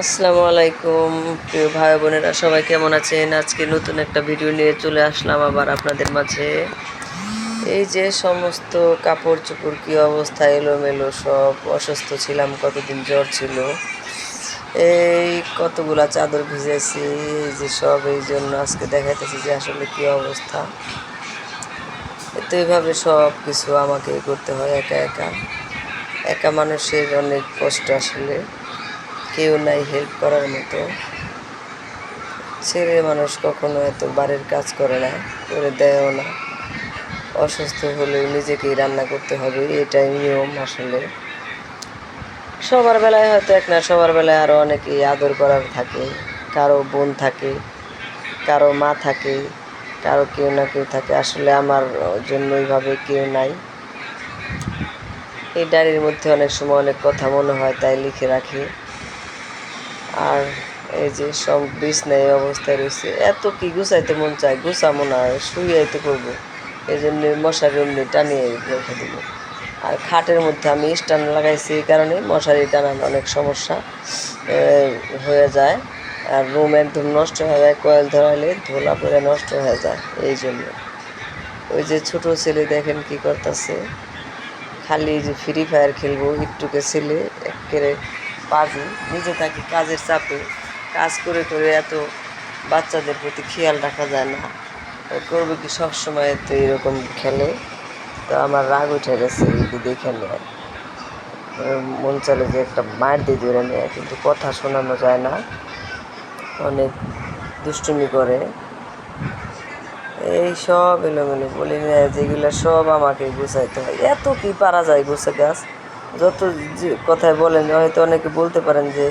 আসসালামু আলাইকুম, প্রিয় ভাই বোনেরা, সবাই কেমন আছেন? আজকে নতুন একটা ভিডিও নিয়ে চলে আসলাম আবার আপনাদের মাঝে। এই যে সমস্ত কাপড় চোপড় কী অবস্থা, এলোমেলো সব, অসুস্থ ছিলাম, কতদিন জ্বর ছিল। এই কতগুলা চাদর ভিজেছি, এই যে সব, এই জন্য আজকে দেখাইতেছি যে আসলে কী অবস্থা। তো এইভাবে সব কিছু আমাকে করতে হয়, একা একা। একা মানুষের অনেক কষ্ট আসলে। কেউ নাই হেল্প করার মতো। ছেলে মানুষ কখনো এত বাড়ির কাজ করে না, করে দেয়ও না। অসুস্থ হলেও নিজেকেই রান্না করতে হবে, এটাই নিয়ম আসলে। সবার বেলায় হয়তো এক না, সবার বেলায় আরও অনেকেই আদর করার থাকে, কারও বোন থাকে, কারও মা থাকে, কারও কেউ না কেউ থাকে, আসলে আমার জন্য ওইভাবে কেউ নাই। এই ডায়েরির মধ্যে অনেক সময় অনেক কথা মনে হয়, তাই লিখে রাখি। আর এই যে সব বিছনায় এই অবস্থায় রয়েছে। এত কি গুছাইতে মন চায়? গুছামো না শুইয়াইতে করব। এই জন্য মশারি এমনি টানিয়ে রেখে দেবো। আর খাটের মধ্যে আমি স্ট্যান্ড লাগাইছি, এই কারণে মশারি টানার অনেক সমস্যা হয়ে যায়। আর রুম একদম নষ্ট হয়ে যায়, কয়েল ধরাইলে ধোলা পরে নষ্ট হয়ে যায়, এই জন্য। ওই যে ছোট ছেলে দেখেন কি করতেছে? খালি যে ফ্রি ফায়ার খেলব, একটুকে ছেলে একেবারে পাজি নিজে থাকি কাজের চাপে। কাজ করে করে এত বাচ্চাদের প্রতি খেয়াল রাখা যায় না। করবে কি সবসময় তো এরকম খেলে। তো আমার রাগ উঠে গেছে, এটি দেখে নেয় মন চলে যে একটা মার দিয়ে ধরে নেয়, কিন্তু কথা শোনানো যায় না। অনেক দুষ্টুমি করে। এই সব এলোমেলো বলি না, যেগুলো সব আমাকে গুছাইতে হয়। এত কি পারা যায়, গুছে গাছ? যত যে কথায় বলেন, হয়তো অনেকে বলতে পারেন যে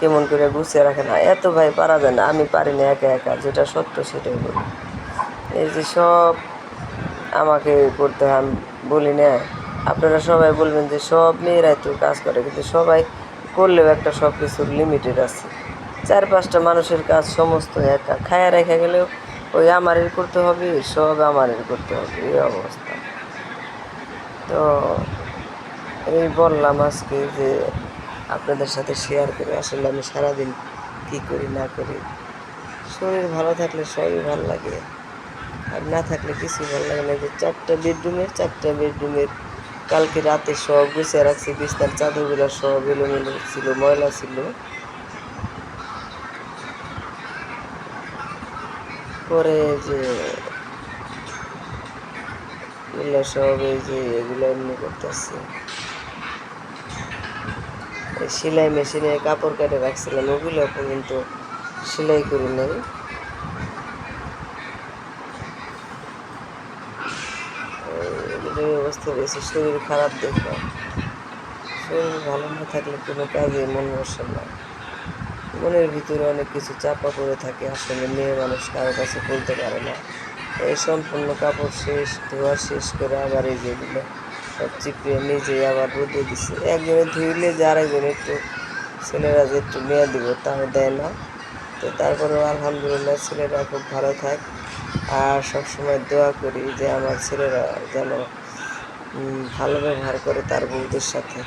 কেমন করে গুছিয়ে রাখে না। এত ভাই পারা যায় না, আমি পারি না একা একা, যেটা সত্য সেটাই বলি। এই যে সব আমাকে করতে হয়, আমি বলি না। আপনারা সবাই বলবেন যে সব মেয়েরাই তো কাজ করে, কিন্তু সবাই করলেও একটা সব কিছুর লিমিটেড আছে। চার পাঁচটা মানুষের কাজ সমস্ত একা। খায়া রেখে গেলেও ওই আমারের করতে হবে, সব আমারের করতে হবে, এই অবস্থা। তো এই বললাম আজকে যে আপনাদের সাথে শেয়ার করে। আসলে আমি সারাদিন কী করি, না করি? শরীর ভালো থাকলে সবই ভালো লাগে। আর না থাকলে কিছু ভালো লাগে না। যে চারটা বেডরুমের চারটা বেডরুমের কালকে রাতে সব গুছিয়ে রাখছি। বিছনার চাদরগুলো সব এলোমেলো ছিল, ময়লা ছিল। পরে যে এগুলো সব এই যে এগুলো এমনি করতেছি। সেলাই মেশিনে কাপড় কেটে রাখছিলাম, ওগুলো কিন্তু সেলাই করি নাই। অবস্থা রয়েছে, শরীর খারাপ দেখলাম শরীর ভালো না থাকলে কোনো কাজে মন বসে না। মনের ভিতরে অনেক কিছু চাপা পড়ে থাকে, আসলে মেয়ে মানুষ কারও কাছে বলতে পারে না। এই সম্পূর্ণ কাপড় শেষ, ধোয়া শেষ করে আবার এই যেগুলো সব চিপিয়ে নিজে আবার রোদে দিছে। একজনে ধুইলে যে আরেকজন একটু ছেলেরা যে একটু নিয়ে দিব, তাও দেয় না। তো তারপরেও আলহামদুলিল্লাহ ছেলেরা খুব ভালো থাক। আর সবসময় দোয়া করি যে আমার ছেলেরা যেন ভালো ব্যবহার করে তার বউদের সাথে।